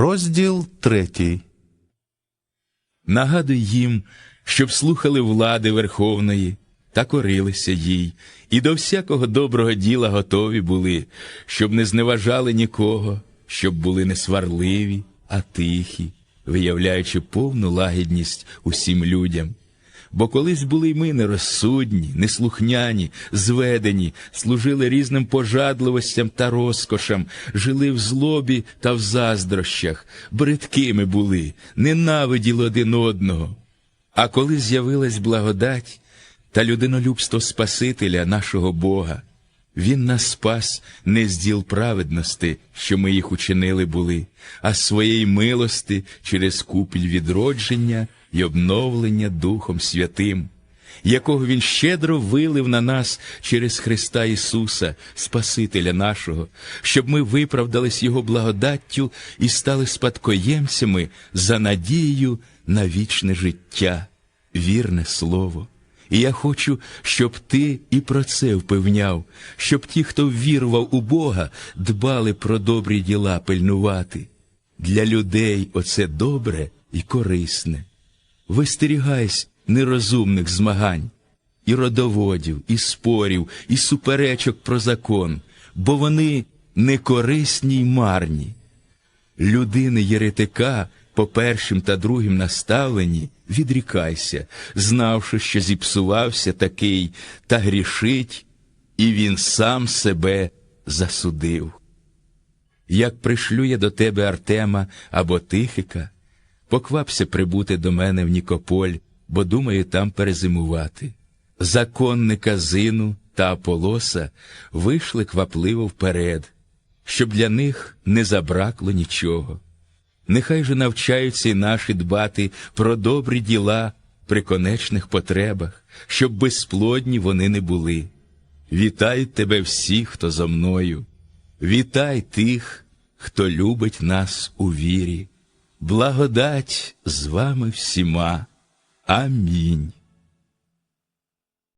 Розділ третій. Нагадуй їм, щоб слухали влади Верховної та корилися їй, і до всякого доброго діла готові були, щоб не зневажали нікого, щоб були не сварливі, а тихі, виявляючи повну лагідність усім людям. Бо колись були й ми нерозсудні, неслухняні, зведені, служили різним пожадливостям та розкошам, жили в злобі та в заздрощах, бридкими були, ненавиділи один одного. А коли з'явилась благодать та людинолюбство Спасителя нашого Бога, Він нас спас не з діл праведності, що ми їх учинили були, а з своєї милости через купіль відродження й обновлення Духом Святим, якого Він щедро вилив на нас через Христа Ісуса, Спасителя нашого, щоб ми виправдались Його благодаттю і стали спадкоємцями за надією на вічне життя, вірне слово. І я хочу, щоб ти і про це впевняв, щоб ті, хто вірував у Бога, дбали про добрі діла пильнувати. Для людей оце добре і корисне. Вистерігайся нерозумних змагань, і родоводів, і спорів, і суперечок про закон, бо вони некорисні й марні. Людини єретика по першим та другим наставленні відрікайся, знавши, що зіпсувався такий, та грішить, і він сам себе засудив. Як пришлю я до тебе Артема або Тихика, поквапся прибути до мене в Нікополь, бо думаю там перезимувати. Законника Зину та Аполоса вийшли квапливо вперед, щоб для них не забракло нічого. Нехай же навчаються й наші дбати про добрі діла при конечних потребах, щоб безплодні вони не були. Вітай тебе всі, хто зо мною, вітай тих, хто любить нас у вірі. Благодать з вами всіма. Амінь.